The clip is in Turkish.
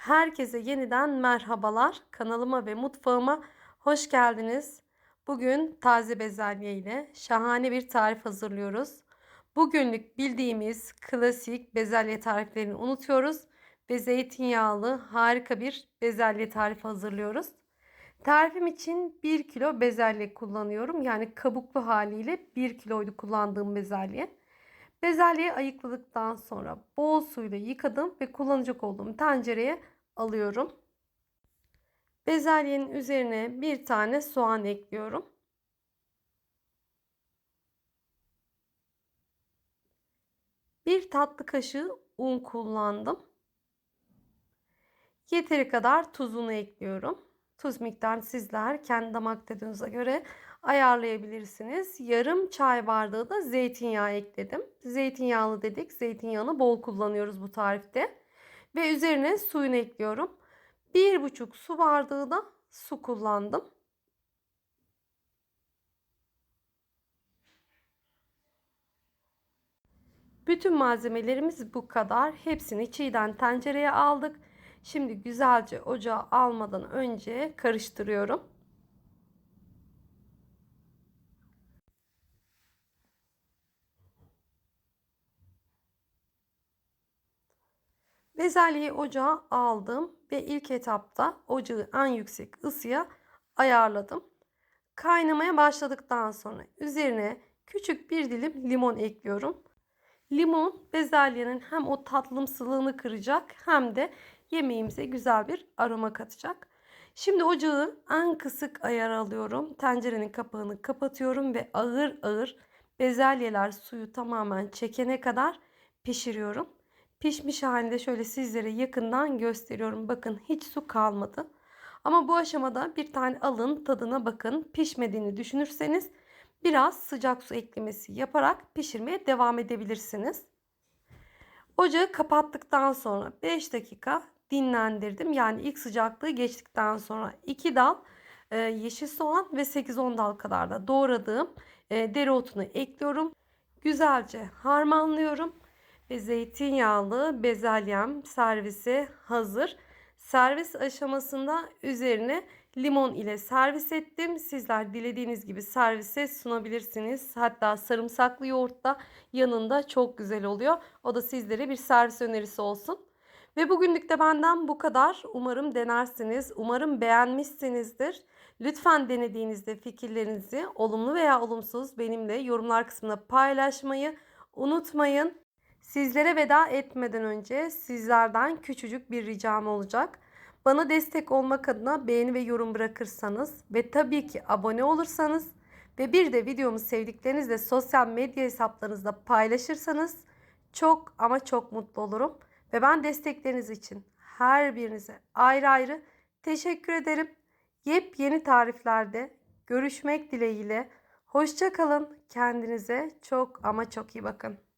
Herkese yeniden merhabalar. Kanalıma ve mutfağıma hoş geldiniz. Bugün taze bezelye ile şahane bir tarif hazırlıyoruz. Bugünlük bildiğimiz klasik bezelye tariflerini unutuyoruz ve zeytinyağlı harika bir bezelye tarifi hazırlıyoruz. Tarifim için 1 kilo bezelye kullanıyorum. Yani kabuklu haliyle 1 kiloydu kullandığım bezelye. Bezelyeyi ayıkladıktan sonra bol suyla yıkadım ve kullanacak olduğum tencereye alıyorum. Bezelyenin üzerine bir tane soğan ekliyorum. Bir tatlı kaşığı un kullandım. Yeteri kadar tuzunu ekliyorum. Tuz miktarını sizler kendi damak tadınıza göre ayarlayabilirsiniz. Yarım çay bardağı da zeytinyağı ekledim. Zeytinyağlı dedik. Zeytinyağını bol kullanıyoruz bu tarifte. Ve üzerine suyunu ekliyorum. Bir buçuk su bardağı da su kullandım. Bütün malzemelerimiz bu kadar. Hepsini çiğden tencereye aldık. Şimdi güzelce ocağa almadan önce karıştırıyorum. Bezelyeyi ocağa aldım ve ilk etapta ocağı en yüksek ısıya ayarladım. Kaynamaya başladıktan sonra üzerine küçük bir dilim limon ekliyorum. Limon bezelyenin hem o tatlımsılığını kıracak hem de yemeğimize güzel bir aroma katacak. Şimdi ocağı en kısık ayar alıyorum. Tencerenin kapağını kapatıyorum ve ağır ağır bezelyeler suyu tamamen çekene kadar pişiriyorum. Pişmiş halinde şöyle sizlere yakından gösteriyorum. Bakın hiç su kalmadı. Ama bu aşamada bir tane alın tadına bakın. Pişmediğini düşünürseniz biraz sıcak su eklemesi yaparak pişirmeye devam edebilirsiniz. Ocağı kapattıktan sonra 5 dakika dinlendirdim. Yani ilk sıcaklığı geçtikten sonra 2 dal e, yeşil soğan ve 8-10 dal kadar da doğradığım e, dereotunu ekliyorum. Güzelce harmanlıyorum ve zeytinyağlı bezelyem servise hazır. Servis aşamasında üzerine limon ile servis ettim. Sizler dilediğiniz gibi servise sunabilirsiniz. Hatta sarımsaklı yoğurt da yanında çok güzel oluyor. O da sizlere bir servis önerisi olsun. Ve bugünlük de benden bu kadar. Umarım denersiniz. Umarım beğenmişsinizdir. Lütfen denediğinizde fikirlerinizi olumlu veya olumsuz benimle yorumlar kısmına paylaşmayı unutmayın. Sizlere veda etmeden önce sizlerden küçücük bir ricam olacak. Bana destek olmak adına beğeni ve yorum bırakırsanız ve tabii ki abone olursanız ve bir de videomu sevdiklerinizle sosyal medya hesaplarınızda paylaşırsanız çok ama çok mutlu olurum. Ve ben destekleriniz için her birinize ayrı ayrı teşekkür ederim. Yepyeni tariflerde görüşmek dileğiyle. Hoşça kalın. Kendinize çok ama çok iyi bakın.